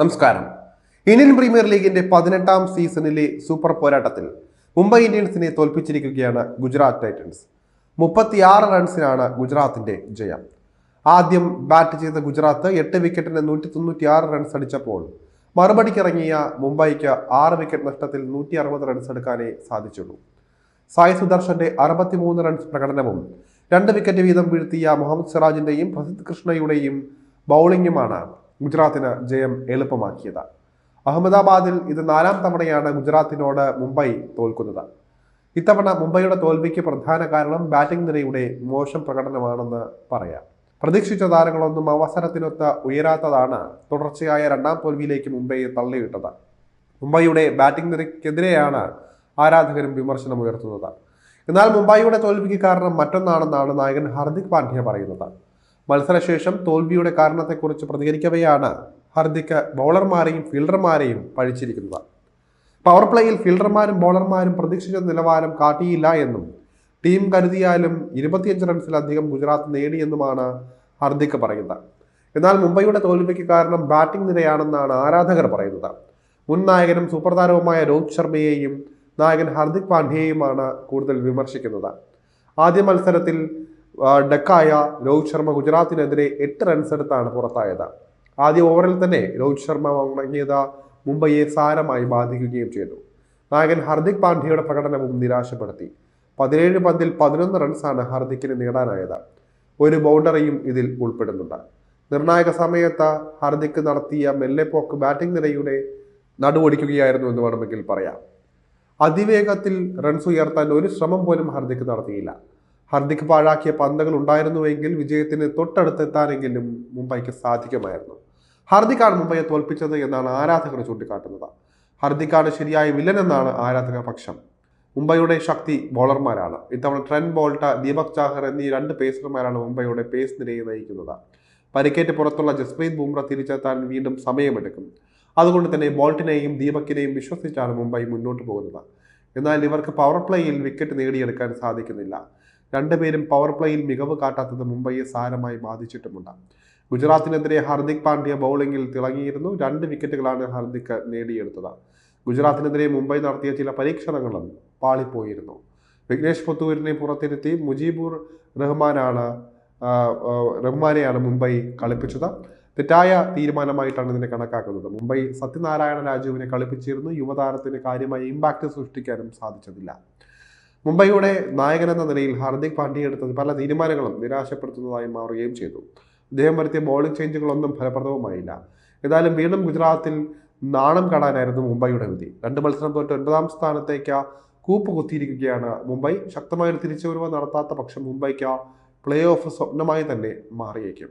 നമസ്കാരം. Indian premier ലീഗിന്റെ പതിനെട്ടാം സീസണിലെ സൂപ്പർ പോരാട്ടത്തിൽ മുംബൈ ഇന്ത്യൻസിനെ തോൽപ്പിച്ചിരിക്കുകയാണ് ഗുജറാത്ത് ടൈറ്റൻസ്. മുപ്പത്തിയാറ് റൺസിനാണ് ഗുജറാത്തിന്റെ ജയം. ആദ്യം ബാറ്റ് ചെയ്ത ഗുജറാത്ത് എട്ട് വിക്കറ്റിന് നൂറ്റി തൊണ്ണൂറ്റിയാറ് റൺസ് അടിച്ചപ്പോൾ മറുപടിക്കിറങ്ങിയ മുംബൈക്ക് ആറ് വിക്കറ്റ് നഷ്ടത്തിൽ നൂറ്റി അറുപത് റൺസ് എടുക്കാനേ സാധിച്ചുള്ളൂ. സായ് സുദർശന്റെ അറുപത്തിമൂന്ന് റൺസ് പ്രകടനവും രണ്ട് വിക്കറ്റ് വീതം വീഴ്ത്തിയ മുഹമ്മദ് സിറാജിന്റെയും പ്രസിദ്ധ് കൃഷ്ണയുടെയും ബൗളിംഗുമാണ് ഗുജറാത്തിന് ജയം എളുപ്പമാക്കിയത്. അഹമ്മദാബാദിൽ ഇത് നാലാം തവണയാണ് ഗുജറാത്തിനോട് മുംബൈ തോൽക്കുന്നത്. ഇത്തവണ മുംബൈയുടെ തോൽവിക്ക് പ്രധാന കാരണം ബാറ്റിംഗ് നിരയുടെ മോശം പ്രകടനമാണെന്ന് പറയാം. പ്രതീക്ഷിച്ച താരങ്ങളൊന്നും അവസരത്തിനൊത്ത് ഉയരാത്തതാണ് തുടർച്ചയായ രണ്ടാം തോൽവിയിലേക്ക് മുംബൈയെ തള്ളിയിട്ടത് മുംബൈയുടെ ബാറ്റിംഗ് നിരക്കെതിരെയാണ് ആരാധകരും വിമർശനം ഉയർത്തുന്നത് എന്നാൽ മുംബൈയുടെ തോൽവിക്ക് കാരണം മറ്റൊന്നാണെന്നാണ് നായകൻ ഹാർദിക് പാണ്ഡ്യ പറയുന്നത്. മത്സരശേഷം തോൽവിയുടെ കാരണത്തെക്കുറിച്ച് പ്രതികരിക്കവെയാണ് ഹാർദിക് ബൗളർമാരെയും ഫീൽഡർമാരെയും പഴിച്ചിരിക്കുന്നത്. പവർ പ്ലേയിൽ ഫീൽഡർമാരും ബൗളർമാരും പ്രതീക്ഷിച്ച നിലവാരം കാട്ടിയില്ല എന്നും ടീം കരുതിയാലും ഇരുപത്തിയഞ്ച് റൺസിലധികം ഗുജറാത്ത് നേടിയെന്നുമാണ് ഹാർദിക് പറയുന്നത്. എന്നാൽ മുംബൈയുടെ തോൽവിക്ക് കാരണം ബാറ്റിംഗ് നിരയാണെന്നാണ് ആരാധകർ പറയുന്നത്. മുൻ നായകനും സൂപ്പർ രോഹിത് ശർമ്മയെയും നായകൻ ഹർദിക് പാണ്ഡ്യയെയുമാണ് കൂടുതൽ വിമർശിക്കുന്നത്. ആദ്യ മത്സരത്തിൽ ഡക്കായ രോഹിത് ശർമ്മ ഗുജറാത്തിനെതിരെ എട്ട് റൺസ് എടുത്താണ് പുറത്തായത്. ആദ്യ ഓവറിൽ തന്നെ രോഹിത് ശർമ്മ മടങ്ങിയത് മുംബൈയെ സാരമായി ബാധിക്കുകയും ചെയ്തു. നായകൻ ഹർദിക് പാണ്ഡ്യയുടെ പ്രകടനവും നിരാശപ്പെടുത്തി. പതിനേഴ് പന്തിൽ പതിനൊന്ന് റൺസാണ് ഹർദിക്കിന് നേടാനായത്. ഒരു ബൗണ്ടറിയും ഇതിൽ ഉൾപ്പെടുന്നുണ്ട്. നിർണായക സമയത്ത് ഹർദിക്ക് നടത്തിയ മെല്ലെപ്പോക്ക് ബാറ്റിംഗ് നിരയുടെ നടുവൊടിക്കുകയായിരുന്നു എന്ന് വേണമെങ്കിൽ പറയാം. അതിവേഗത്തിൽ റൺസ് ഉയർത്താൻ ഒരു ശ്രമം പോലും ഹർദിക്ക് നടത്തിയില്ല. ഹർദിക്ക് പാഴാക്കിയ പന്തുകൾ ഉണ്ടായിരുന്നുവെങ്കിൽ വിജയത്തിന് തൊട്ടടുത്തെത്താനെങ്കിലും മുംബൈക്ക് സാധിക്കുമായിരുന്നു. ഹർദിക്കാണ് മുംബൈയെ തോൽപ്പിച്ചത് എന്നാണ് ആരാധകർ ചൂണ്ടിക്കാട്ടുന്നത്. ഹർദിക്കാണ് ശരിയായ വില്ലൻ എന്നാണ് ആരാധക പക്ഷം. മുംബൈയുടെ ശക്തി ബോളർമാരാണ്. ഇത്തവണ ട്രെൻ ബോൾട്ട ദീപക് ചാഹർ എന്നീ രണ്ട് പേസർമാരാണ് മുംബൈയുടെ പേസ് നിരയെ നയിക്കുന്നത്. പരിക്കേറ്റ് പുറത്തുള്ള ജസ്പ്രീത് ബുംറ തിരിച്ചെത്താൻ വീണ്ടും സമയമെടുക്കും. അതുകൊണ്ട് തന്നെ ബോൾട്ടിനെയും ദീപക്കിനെയും വിശ്വസിച്ചാണ് മുംബൈ മുന്നോട്ട് പോകുന്നത്. എന്നാൽ ഇവർക്ക് പവർ പ്ലേയിൽ വിക്കറ്റ് നേടിയെടുക്കാൻ സാധിക്കുന്നില്ല. രണ്ടുപേരും പവർ പ്ലേയിൽ മികവ് കാട്ടാത്തത് മുംബൈയെ സാരമായി ബാധിച്ചിട്ടുമുണ്ട്. ഗുജറാത്തിനെതിരെ ഹർദിക് പാണ്ഡ്യ ബൗളിംഗിൽ തിളങ്ങിയിരുന്നു. രണ്ട് വിക്കറ്റുകളാണ് ഹർദിക് നേടിയെടുത്തത്. ഗുജറാത്തിനെതിരെ മുംബൈ നടത്തിയ ചില പരീക്ഷണങ്ങളും പാളിപ്പോയിരുന്നു. വിഘ്നേഷ് പുത്തൂരിനെ പുറത്തിരുത്തി മുജീബുർ റഹ്മാനാണ് റഹ്മാനെയാണ് മുംബൈ കളിപ്പിച്ചത്. തെറ്റായ തീരുമാനമായിട്ടാണ് ഇതിനെ കണക്കാക്കുന്നത്. മുംബൈ സത്യനാരായണ രാജുവിനെ കളിപ്പിച്ചിരുന്നു. യുവതാരത്തിന് കാര്യമായ ഇമ്പാക്റ്റ് സൃഷ്ടിക്കാനും സാധിച്ചതില്ല. മുംബൈയുടെ നായകൻ എന്ന നിലയിൽ ഹാർദിക് പാണ്ഡ്യ എടുത്ത പല തീരുമാനങ്ങളും നിരാശപ്പെടുത്തുന്നതായി മാറുകയും ചെയ്തു. അദ്ദേഹം വരുത്തിയ ബോളിംഗ് ചേഞ്ചുകളൊന്നും ഫലപ്രദവുമായില്ല. ഏതായാലും വീണ്ടും ഗുജറാത്തിൽ നാണം കാണാനായിരുന്നു മുംബൈയുടെ വിധി. രണ്ട് മത്സരം തോറ്റ് ഒൻപതാം സ്ഥാനത്തേക്ക് കൂപ്പ് കുത്തിയിരിക്കുകയാണ് മുംബൈ ശക്തമായൊരു തിരിച്ചുവരവ് നടത്താത്ത പക്ഷം മുംബൈക്ക് പ്ലേ ഓഫ് സ്വപ്നമായി തന്നെ മാറിയേക്കും.